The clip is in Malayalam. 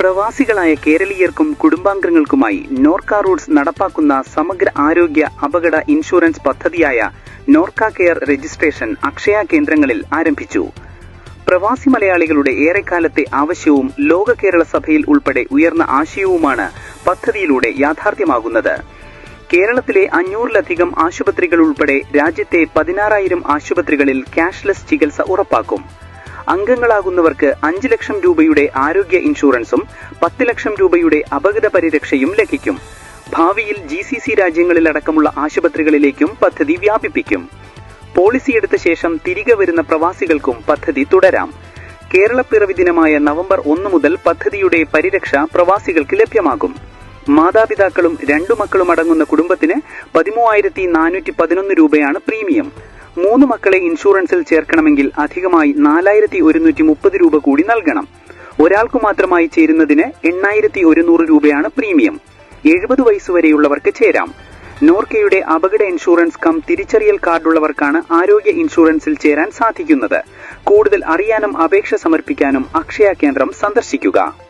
പ്രവാസികളായ കേരളീയർക്കും കുടുംബാംഗങ്ങൾക്കുമായി നോർക്ക റൂട്ട്സ് നടപ്പാക്കുന്ന സമഗ്ര ആരോഗ്യ അപകട ഇൻഷുറൻസ് പദ്ധതിയായ നോർക്ക കെയർ രജിസ്ട്രേഷൻ അക്ഷയ കേന്ദ്രങ്ങളിൽ ആരംഭിച്ചു. പ്രവാസി മലയാളികളുടെ ഏറെക്കാലത്തെ ആവശ്യവും ലോക കേരള സഭയിൽ ഉൾപ്പെടെ ഉയർന്ന ആശയവുമാണ് പദ്ധതിയിലൂടെ യാഥാർത്ഥ്യമാകുന്നത്. കേരളത്തിലെ അഞ്ഞൂറിലധികം ആശുപത്രികൾ ഉൾപ്പെടെ രാജ്യത്തെ പതിനാറായിരം ആശുപത്രികളിൽ ക്യാഷ്ലെസ് ചികിത്സ ഉറപ്പാക്കും. അംഗങ്ങളാകുന്നവർക്ക് അഞ്ച് ലക്ഷം രൂപയുടെ ആരോഗ്യ ഇൻഷുറൻസും പത്ത് ലക്ഷം രൂപയുടെ അപകട പരിരക്ഷയും ലഭിക്കും. ഭാവിയിൽ ജി സി സി രാജ്യങ്ങളിലടക്കമുള്ള ആശുപത്രികളിലേക്കും പദ്ധതി വ്യാപിപ്പിക്കും. പോളിസി എടുത്ത ശേഷം തിരികെ വരുന്ന പ്രവാസികൾക്കും പദ്ധതി തുടരാം. കേരളപ്പിറവി ദിനമായ നവംബർ ഒന്ന് മുതൽ പദ്ധതിയുടെ പരിരക്ഷ പ്രവാസികൾക്ക് ലഭ്യമാകും. മാതാപിതാക്കളും രണ്ടു മക്കളും അടങ്ങുന്ന കുടുംബത്തിന് പതിമൂവായിരത്തി നാനൂറ്റി പതിനൊന്ന് രൂപയാണ് പ്രീമിയം. മൂന്ന് മക്കളെ ഇൻഷുറൻസിൽ ചേർക്കണമെങ്കിൽ അധികമായി നാലായിരത്തി ഒരുന്നൂറ്റി മുപ്പത് രൂപ കൂടി നൽകണം. ഒരാൾക്കു മാത്രമായി ചേരുന്നതിന് എണ്ണായിരത്തി ഒരുന്നൂറ് രൂപയാണ് പ്രീമിയം. എഴുപത് വയസ്സുവരെയുള്ളവർക്ക് ചേരാം. നോർക്കയുടെ അപകട ഇൻഷുറൻസ് കം തിരിച്ചറിയൽ കാർഡുള്ളവർക്കാണ് ആരോഗ്യ ഇൻഷുറൻസിൽ ചേരാൻ സാധിക്കുന്നത്. കൂടുതൽ അറിയാനും അപേക്ഷ സമർപ്പിക്കാനും അക്ഷയ കേന്ദ്രം സന്ദർശിക്കുക.